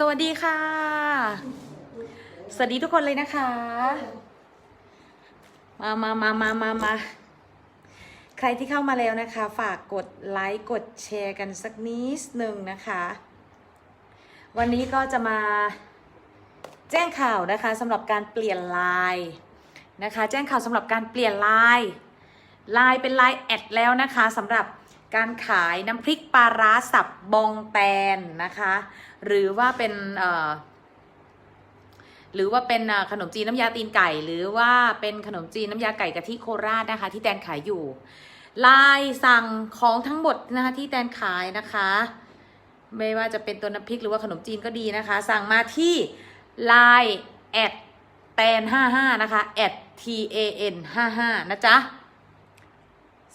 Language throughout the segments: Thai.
สวัสดีค่ะ สวัสดีทุกคนเลยนะคะ มามามามามามาใครที่เข้ามาแล้วนะคะ ฝากกดไลค์กดแชร์กันสักนิดหนึ่งนะคะ วันนี้ก็จะมาแจ้งข่าวนะคะสำหรับการเปลี่ยนไลน์นะคะ แจ้งข่าวสำหรับการเปลี่ยนไลน์ไลน์เป็นไลน์แอดแล้วนะคะสำหรับ การขายน้ำพริกปลาร้าสับบองแตนนะคะ หรือว่าเป็นเอ่อหรือว่าเป็นขนมจีนน้ำยาตีนไก่ หรือว่าเป็นขนมจีนน้ำยาไก่กะทิโคราชนะคะ ที่แตนขายอยู่ไลน์สั่งของทั้งหมดนะคะที่แตนขายนะคะ ไม่ว่าจะเป็นตัวน้ำพริกหรือว่าขนมจีนก็ดีนะคะ สั่งมาที่ line แอดแตน55นะคะ at t a n 55นะจ๊ะ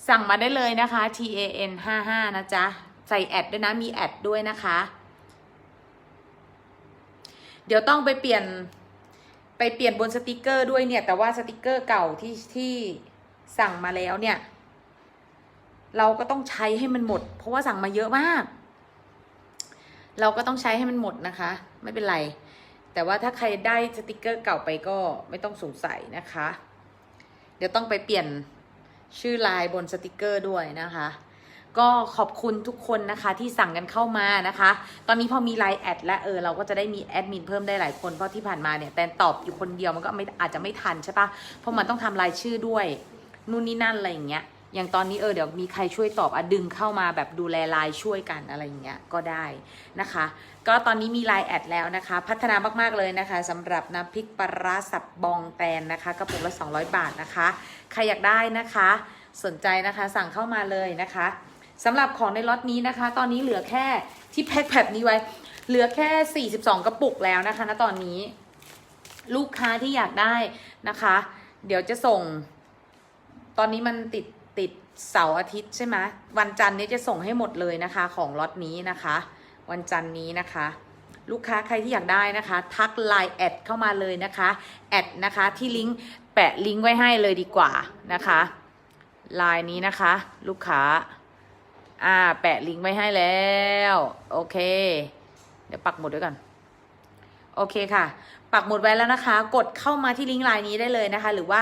สั่งมาได้เลยนะคะ t a n 55นะจ๊ะ ใส่แอดด้วยนะ มีแอดด้วยนะคะ เดี๋ยวต้องไปเปลี่ยน ไปเปลี่ยนบนสติกเกอร์ด้วยเนี่ย แต่ว่าสติกเกอร์เก่าที่ที่สั่งมาแล้วเนี่ย เราก็ต้องใช้ให้มันหมด เพราะว่าสั่งมาเยอะมาก เราก็ต้องใช้ให้มันหมดนะคะ ไม่เป็นไร แต่ว่าถ้าใครได้สติกเกอร์เก่าไปก็ไม่ต้องสงสัยนะคะ เดี๋ยวต้องไปเปลี่ยน ชื่อไลน์บนสติกเกอร์ด้วยนะคะ ก็ขอบคุณทุกคนนะคะที่สั่งกันเข้ามานะคะ ตอนนี้พอมีไลน์แอดและเออเราก็จะได้มีแอดมินเพิ่มได้หลายคนเพราะที่ผ่านมาเนี่ยแตนตอบอยู่คนเดียวมันก็ไม่อาจจะไม่ทันใช่ปะเพราะมันต้องทำรายชื่อด้วยนู่นนี่นั่นอะไรอย่างเงี้ย อย่างตอนนี้เออเดี๋ยวมีใครช่วยตอบอะดึงเข้ามาแบบดูแลไลน์ช่วยกันอะไรอย่างเงี้ยก็ได้นะคะ ก็ตอนนี้มีไลน์แอดแล้วนะคะ พัฒนามากๆเลยนะคะสำหรับน้ำพริกปลาร้าสับบองแตนนะคะกระปุกละ 200 บาทนะคะ ใครอยากได้นะคะ สนใจนะคะสั่งเข้ามาเลยนะคะสำหรับของในล็อตนี้นะคะ ตอนนี้เหลือแค่ที่แพ็คแบบนี้ไว้ เหลือแค่ 42 กระปุกแล้วนะคะณตอนนี้ลูกค้าที่อยากได้นะคะ เดี๋ยวจะส่ง ตอนนี้มันติด ติดเสาร์อาทิตย์ใช่ไหมวันจันทร์นี้จะส่งให้หมดเลยนะคะ ของล็อตนี้นะคะ วันจันทร์นี้นะคะ ลูกค้าใครที่อยากได้นะคะ ทักไลน์แอดเข้ามาเลยนะคะแอดนะคะที่ลิงก์แปะลิงก์ไว้ให้เลยดีกว่านะคะไลน์นี้นะคะ ลูกค้าอ่าแปะลิงก์ไว้ให้แล้วโอเค เดี๋ยวปักหมุดด้วยกันโอเคค่ะ ปักหมุดไว้แล้วนะคะ กดเข้ามาที่ลิงก์ไลน์นี้ได้เลยนะคะ หรือว่า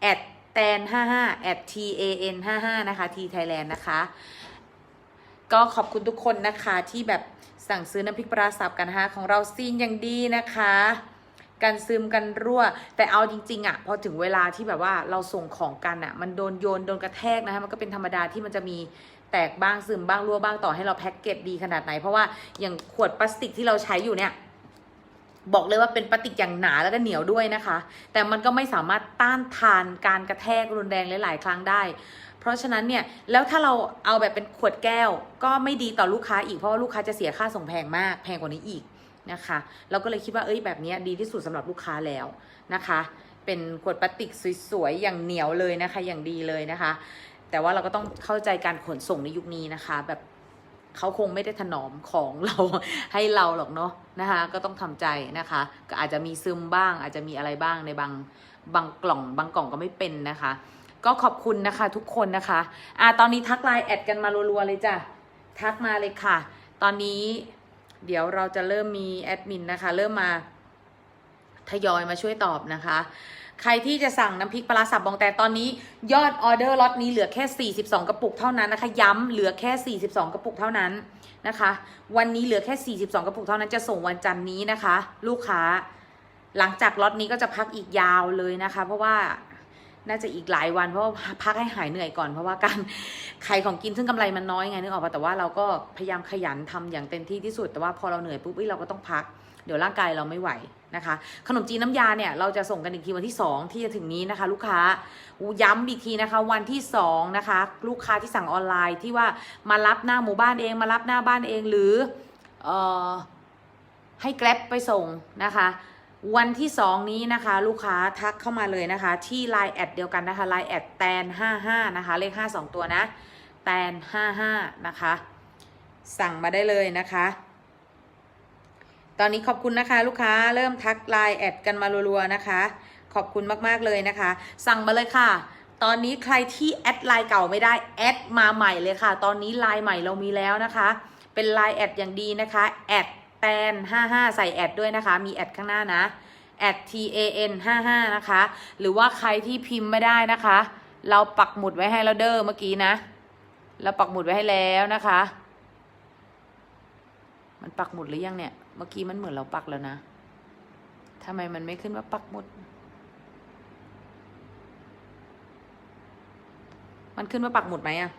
แอด แตน55 at t a n 55นะคะ t Thailand นะคะ ก็ขอบคุณทุกคนนะคะที่แบบสั่งซื้อน้ำพริกปลาสับกันนะคะของเราซีนอย่างดีนะคะกันซึมกันรั่ว แต่เอาจริงๆอะ่ะพอถึงเวลาที่แบบว่าเราส่งของกันอะ่ะ มันโดนโยนโดนกระแทกนะคะมันก็เป็นธรรมดาที่มันจะมีแตกบ้างซึมบ้างรั่วบ้างต่อให้เราแพ็กเกจดีขนาดไหน เพราะว่าอย่างขวดพลาสติกที่เราใช้อยู่เนี่ย บอกเลยว่าเป็นพลาสติกอย่างหนาแล้วก็เหนียวด้วยนะคะ แต่มันก็ไม่สามารถต้านทานการกระแทกรุนแรงหลาย ๆ ครั้งได้ เพราะฉะนั้นเนี่ยแล้วถ้าเราเอาแบบเป็นขวดแก้ว ก็ไม่ดีต่อลูกค้าอีกเพราะว่าลูกค้าจะเสียค่าส่งแพงมากแพงกว่านี้อีกนะคะ เราก็เลยคิดว่าเอ้ยแบบนี้ดีที่สุดสำหรับลูกค้าแล้วนะคะ เป็นขวดพลาสติกสวยๆอย่างเหนียวเลยนะคะอย่างดีเลยนะคะ แต่ว่าเราก็ต้องเข้าใจการขนส่งในยุคนี้นะคะ แบบ เขาคงไม่ได้ถนอมของเราให้เราหรอกเนาะนะคะ ก็ต้องทำใจนะคะ ก็อาจจะมีซึมบ้าง อาจจะมีอะไรบ้างในบางบางกล่องบางกล่องก็ไม่เป็นนะคะ ก็ขอบคุณนะคะทุกคนนะคะอ่าตอนนี้ทักไลน์แอดกันมารัวๆเลยจ้ะทักมาเลยค่ะ ตอนนี้เดี๋ยวเราจะเริ่มมีแอดมินนะคะ เริ่มมาทยอยมาช่วยตอบนะคะ ใครที่จะสั่งน้ำพริกปลาสับบองแตนตอนนี้ ยอดออเดอร์ล็อตนี้เหลือแค่ 42 กระปุกเท่านั้นนะคะ ย้ำเหลือแค่ 42 กระปุกเท่านั้นนะคะ วันนี้เหลือแค่ 42 กระปุกเท่านั้นจะส่งวันจันทร์นี้นะคะ ลูกค้า หลังจากล็อตนี้ก็จะพักอีกยาวเลยนะคะ เพราะว่าน่าจะอีกหลายวันเพราะว่าพักให้หายเหนื่อยก่อนเพราะว่าการขายของกินซึ่งกำไรมันน้อยไงนึกออกปะแต่ว่าเราก็พยายามขยันทำอย่างเต็มที่ที่สุดแต่ว่าพอเราเหนื่อยปุ๊บเราก็ต้องพัก ดี๋ยวร่างกายเราไม่ไหวนะคะ ขนมจีนน้ำยาเนี่ยเราจะส่งกันอีกทีวันที่ 2 ที่จะถึงนี้นะคะ ลูกค้าย้ำอีกทีนะคะ วันที่2นะคะลูกค้าที่สั่งออนไลน์ที่ว่ามารับหน้าหมู่บ้านเอง มารับหน้าบ้านเองหรือเอ่อให้แกร็บไปส่งนะคะวันที่ 2 นี้นะคะ ลูกค้าทักเข้ามาเลยนะคะ ที่ Line แอดเดียวกันนะคะ Line แอดแตน55 นะคะ เลข 5 2 ตัวนะ แตน55 นะคะ สั่งมาได้เลยนะคะ ตอนนี้ขอบคุณนะคะ ลูกค้าเริ่มทักไลน์แอดกันมารัวๆนะคะ ขอบคุณมากๆเลยนะคะ สั่งมาเลยค่ะ ตอนนี้ใครที่แอดไลน์เก่าไม่ได้แอดมาใหม่เลยค่ะ ตอนนี้ไลน์ใหม่เรามีแล้วนะคะ เป็นไลน์แอดอย่างดีนะคะแอดแตน55 ใส่แอดด้วยนะคะ มีแอดข้างหน้านะแอด t a n 55นะคะ หรือว่าใครที่พิมพ์ไม่ได้นะคะ เราปักหมุดไว้ให้แล้วเด้อเมื่อกี้นะ เราปักหมุดไว้ให้แล้วนะคะ มันปักหมุดหรือยังเนี่ย มื่อกี้มันเหมือนเราปักแล้วนะทำไมมันไม่ขึ้นว่าปักหมุด มันขึ้นว่าปักหมุดไหมอะ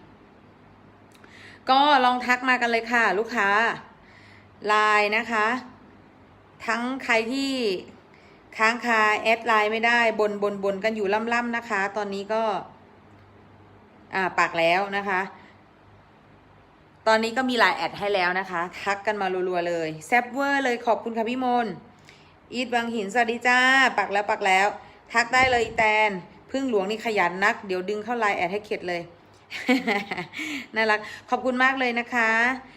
ก็ลองทักมากันเลยค่ะ ลูกค้าไลน์นะคะ ทั้งใครที่ค้างคาแอดไลน์ไม่ได้บนบนบนกันอยู่ล่ำๆนะคะ ตอนนี้ก็ อ่าปักแล้วนะคะ ตอนนี้ก็มีไลน์แอดให้แล้วนะคะ ทักกันมารัวๆเลยแซบเวอร์เลยขอบคุณค่ะพี่มนอีทบางหินสวัสดีจ้า ปักแล้วปักแล้ว ทักได้เลยแตนพึ่งหลวงนี่ขยันนัก เดี๋ยวดึงเข้าไลน์แอดให้เข็ดเลยน่ารัก ขอบคุณมากเลยนะคะ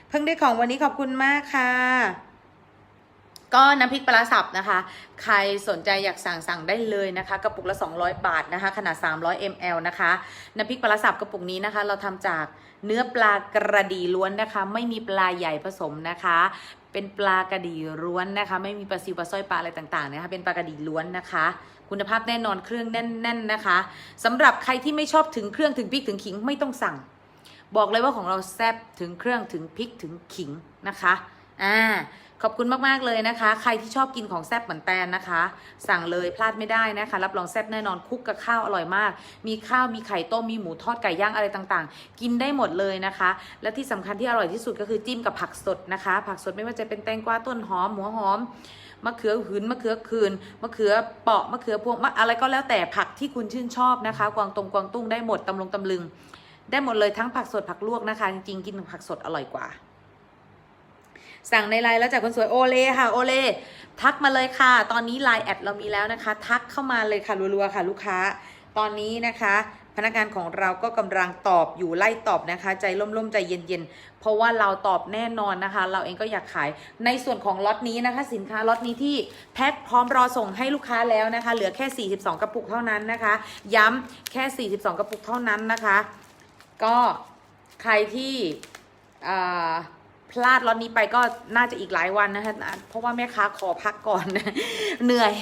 เพิ่งได้ของวันนี้ขอบคุณมากค่ะ ก็น้ำพริกปลาสับนะคะ ใครสนใจอยากสั่งสั่งได้เลยนะคะ กระปุกละ 200 บาทนะคะ ขนาด 300 ml นะคะ น้ำพริกปลาสับกระปุกนี้นะคะ เราทำจาก เนื้อปลากระดีล้วนนะคะ ไม่มีปลาใหญ่ผสมนะคะ เป็นปลากระดีล้วนนะคะ ไม่มีปลาซิวปลาสร้อยปลาอะไรต่างๆนะคะเป็นปลากระดีล้วนนะคะ คุณภาพแน่นอนเครื่องแน่น ๆนะคะสำหรับใครที่ไม่ชอบถึงเครื่องถึงพริกถึงขิงไม่ต้องสั่ง บอกเลยว่าของเราแซ่บถึงเครื่องถึงพริกถึงขิงนะคะอ่า ขอบคุณมาก ๆ เลยนะคะ ใครที่ชอบกินของแซ่บเหมือนแตนนะคะ สั่งเลยพลาดไม่ได้นะคะ รับรองแซ่บแน่นอนคุกกับข้าวอร่อยมาก มีข้าวมีไข่ต้มมีหมูทอดไก่ย่างอะไรต่างๆ กินได้หมดเลยนะคะ และที่สำคัญที่อร่อยที่สุดก็คือจิ้มกับผักสดนะคะ ผักสดไม่ว่าจะเป็นแตงกวาต้นหอมหัวหอมมะเขือหืนมะเขือคืนมะเขือเปาะมะเขือพวงอะไรก็แล้วแต่ผักที่คุณชื่นชอบนะคะ กวางตรงกวางตุ้งได้หมดตำลงตำลึง ได้หมดเลยทั้งผักสดผักลวกนะคะ จริงๆกินผักสดอร่อยกว่า สั่งในไลน์แล้วจากคนสวยโอเลค่ะโอเลทักมาเลยค่ะ ตอนนี้ไลน์แอดเรามีแล้วนะคะ ทักเข้ามาเลยค่ะรัวๆค่ะ ลูกค้า ตอนนี้นะคะ พนักงานของเราก็กำลังตอบอยู่ไล่ตอบนะคะ ใจร่มๆใจเย็นๆ เพราะว่าเราตอบแน่นอนนะคะ เราเองก็อยากขายในส่วนของล็อตนี้นะคะ สินค้าล็อตนี้ที่แพ็คพร้อมรอส่งให้ลูกค้าแล้วนะคะ เหลือแค่ 42 กระปุกเท่านั้นนะคะ ย้ำแค่ 42 กระปุกเท่านั้นนะคะ ก็ใครที่อ่า พลาดล็อตนี้ไปก็น่าจะอีกหลายวันนะคะเพราะว่าแม่ค้าขอพักก่อน เหนื่อย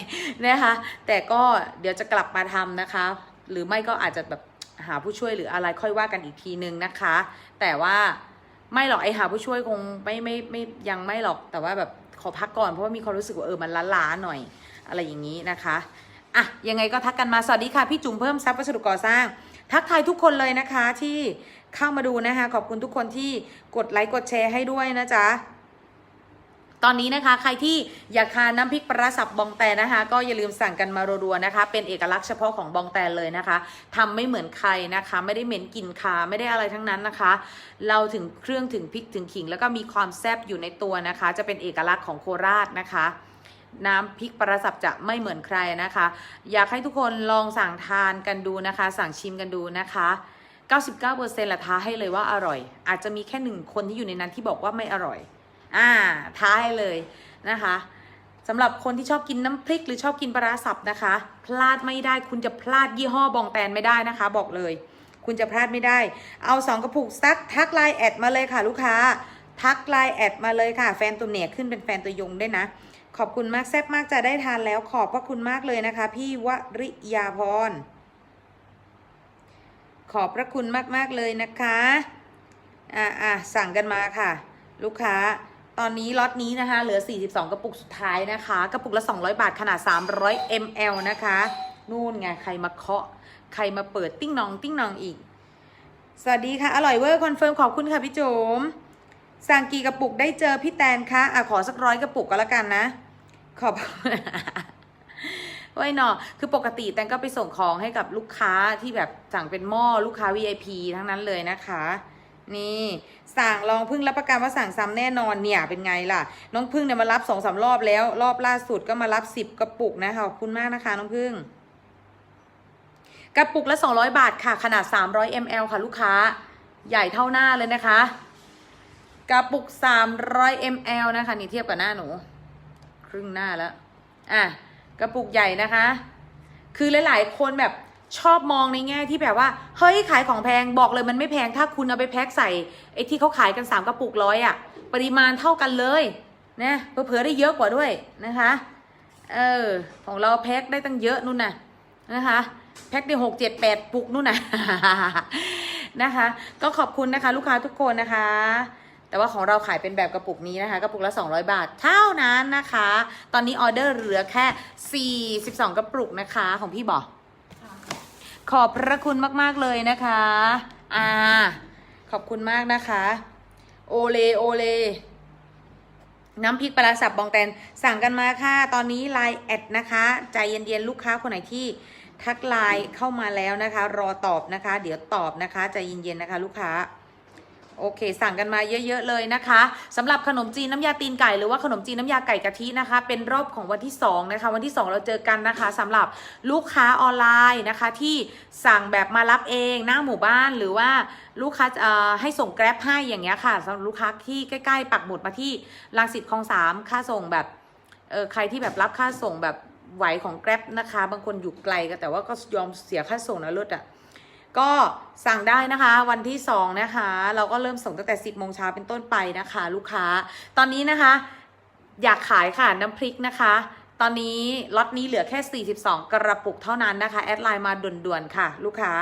นะคะ แต่ก็เดี๋ยวจะกลับมาทำนะคะ หรือไม่ก็อาจจะแบบหาผู้ช่วยหรืออะไรค่อยว่ากันอีกทีนึงนะคะ แต่ว่าไม่หรอกไอหาผู้ช่วยคงไม่ไม่ไม่ยังไม่หรอกแต่ว่าแบบขอพักก่อนเพราะว่ามีความรู้สึกว่าเออมันล้าๆหน่อย อะไรอย่างนี้นะคะอะยังไงก็ทักกันมาสวัสดีค่ะ พี่จุ๋มเพิ่มทรัพย์วัสดุก่อสร้าง ทักทายทุกคนเลยนะคะที่ เข้ามาดูนะคะ ขอบคุณทุกคนที่กดไลค์กดแชร์ให้ด้วยนะจ๊ะตอนนี้นะคะใครที่อยากทานน้ำพริกปลาสับบองแตนนะคะ ก็อย่าลืมสั่งกันมารัวๆนะคะ เป็นเอกลักษณ์เฉพาะของบองแตนเลยนะคะทำไม่เหมือนใครนะคะ ไม่ได้เหม็นกลิ่นคาไม่ได้อะไรทั้งนั้นนะคะ เราถึงเครื่องถึงพริกถึงขิง แล้วก็มีความแซ่บอยู่ในตัวนะคะ จะเป็นเอกลักษณ์ของโคราชนะคะ น้ำพริกปลาสับจะไม่เหมือนใครนะคะ อยากให้ทุกคนลองสั่งทานกันดูนะคะ สั่งชิมกันดูนะคะ 99%ละท้าให้เลยว่าอร่อย อาจจะมีแค่หนึ่งคนที่อยู่ในนั้นที่บอกว่าไม่อร่อย อ่า ท้าให้เลยนะคะสำหรับคนที่ชอบกินน้ำพริกหรือชอบกินปลาสับนะคะ พลาดไม่ได้คุณจะพลาดยี่ห้อบองแตนไม่ได้นะคะ บอกเลย คุณจะพลาดไม่ได้ เอาสองกระปุกซักทักไลน์แอดมาเลยค่ะ ลูกค้า ทักไลน์แอดมาเลยค่ะ แฟนตัวเนี่ยขึ้นเป็นแฟนตัวยงได้วยนะขอบคุณมากแซ่บมากจะได้ทานแล้วขอบพระคุณมากเลยนะคะ พี่วริยาพร ขอบพระคุณมาก ๆ เลยนะคะอ่าอ่าสั่งกันมาค่ะ ลูกค้าตอนนี้ล็อตนี้นะคะ เหลือ 42 กระปุกสุดท้ายนะคะ กระปุกละ 200 บาทขนาด 300 ml นะคะ นู่นไง ใครมาเคาะ ใครมาเปิดติ้งนอง ติ้งนองอีก สวัสดีค่ะ อร่อยเวอร์คอนเฟิร์มขอบคุณค่ะพี่โจม สั่งกี่กระปุกได้เจอพี่แตนคะอะขอสักร้อยกระปุกก็แล้วกันนะ ขอบ ไว้หนอคือปกติแตงก็ไปส่งของให้กับลูกค้าที่แบบสั่งเป็นหม้อลูกค้า VIP ทั้งนั้นเลยนะคะ นี่สั่งลองพึ่งรับประกันว่าสั่งซ้ำแน่นอนเนี่ยเป็นไงล่ะ น้องพึ่งเนี่ยมารับสองสามรอบแล้ว รอบล่าสุดก็มารับสิบกระปุกนะคะขอบคุณมากนะคะ น้องพึ่ง กระปุกละ 200 บาทค่ะ ขนาด 300 ml ค่ะ ลูกค้า ใหญ่เท่าหน้าเลยนะคะกระปุก 300 ml นะคะ นี่เทียบกับหน้าหนู ครึ่งหน้าแล้ว อะ กระปุกใหญ่นะคะ คือหลาย ๆ คนแบบชอบมองในแง่ที่แบบว่า เฮ้ยขายของแพงบอกเลยมันไม่แพงถ้าคุณเอาไปแพ็คใส่ไอ้ที่เขาขายกัน3กระปุกร้อยอะปริมาณเท่ากันเลยนะเผื่อๆได้เยอะกว่าด้วยนะคะเออของเราแพ็คได้ตั้งเยอะนู่นน่ะนะคะแพ็คได้หกเจ็ดแปดปุกนู่นน่ะนะคะ ก็ขอบคุณนะคะ ลูกค้าทุกคนนะคะ แต่ว่าของเราขายเป็นแบบกระปุกนี้นะคะ กระปุกละ 200 บาทเท่านั้นนะคะ ตอนนี้ออเดอร์เหลือแค่ 42 กระปุกนะคะ ของพี่บอกขอบพระคุณมาก ๆ เลยนะคะ อ่า ขอบคุณมากนะคะ โอเล โอเล น้ำพริกปลาสับบองแตน สั่งกันมาค่ะ ตอนนี้ไลน์แอดนะคะ ใจเย็น ๆ ลูกค้าคนไหนที่ทักไลน์เข้ามาแล้วนะคะ รอตอบนะคะ เดี๋ยวตอบนะคะ ใจเย็น ๆ นะคะ ลูกค้า โอเค สั่งกันมาเยอะ ๆ เลยนะคะสำหรับขนมจีนน้ำยาตีนไก่หรือว่าขนมจีนน้ำยาไก่กะทินะคะ เป็นรอบของวันที่2นะคะ วันที่ 2 เราเจอกันนะคะสำหรับลูกค้าออนไลน์นะคะ ที่สั่งแบบมารับเองหน้าหมู่บ้านหรือว่าลูกค้าเอ่อให้ส่งแกร็บให้อย่างเงี้ยค่ะสำหรับลูกค้าที่ใกล้ๆปักหมุดมาที่รังสิตคลองสามค่าส่งแบบเออใครที่แบบรับค่าส่งแบบไหวของแกร็บนะคะ บางคนอยู่ไกลก็แต่ว่าก็ยอมเสียค่าส่งนะลดอะ ก็สั่งได้นะคะวันที่ 2 นะคะ เราก็เริ่มส่งตั้งแต่ 10โมงเช้าเป็นต้นไปนะคะ ลูกค้า ตอนนี้นะคะ อยากขายค่ะน้ำพริกนะคะ ตอนนี้ล็อตนี้เหลือแค่ 42 กระปุกเท่านั้นนะคะ แอดไลน์มาด่วนๆค่ะ ลูกค้า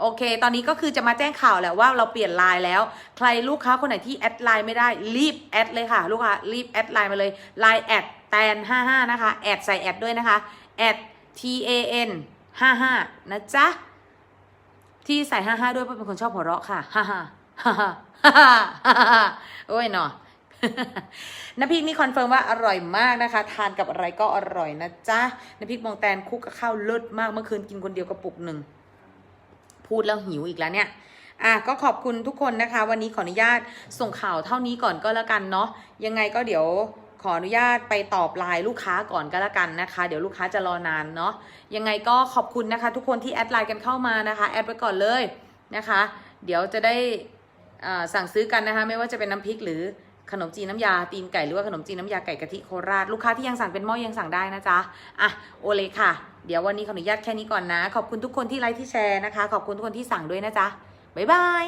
โอเค ตอนนี้ก็คือจะมาแจ้งข่าวแหละว่าเราเปลี่ยนไลน์แล้ว ใครลูกค้าคนไหนที่แอดไลน์ไม่ได้รีบแอดเลยค่ะ ลูกค้ารีบแอดไลน์มาเลยไลน์แอดแตน55นะคะแอดใส่แอดด้วยนะคะแอด t a n 55นะจ๊ะ ที่ใส่ห้าห้าด้วยเพราะเป็นคนชอบหัวเราะค่ะฮ่าฮ่าฮ่าฮ่าฮ่าฮ่าโอ้ยหนอน้ำพริกนี่คอนเฟิร์มว่าอร่อยมากนะคะ ทานกับอะไรก็อร่อยนะจ๊ะน้ำพริกมองแตนคุกกับข้าวเลิศมากเมื่อคืนกินคนเดียวกระปุกหนึ่งพูดแล้วหิวอีกแล้วเนี่ยอะก็ขอบคุณทุกคนนะคะ วันนี้ขออนุญาตส่งข่าวเท่านี้ก่อนก็แล้วกันเนาะยังไงก็เดี๋ยว ขออนุญาตไปตอบไลน์ลูกค้าก่อนก็แล้วกันนะคะ เดี๋ยวลูกค้าจะรอนานเนาะยังไงก็ขอบคุณนะคะ ทุกคนที่แอดไลน์กันเข้ามานะคะแอดไปก่อนเลยนะคะ เดี๋ยวจะได้สั่งซื้อกันนะคะ ไม่ว่าจะเป็นน้ำพริกหรือขนมจีนน้ำยาตีนไก่หรือว่าขนมจีนน้ำยาไก่กะทิโคราชลูกค้าที่ยังสั่งเป็นหม้อยังสั่งได้นะจ๊ะอะโอเลยค่ะ เดี๋ยววันนี้ขออนุญาตแค่นี้ก่อนนะ ขอบคุณทุกคนที่ไลค์ที่แชร์นะคะ ขอบคุณทุกคนที่สั่งด้วยนะจ๊ะบ๊ายบาย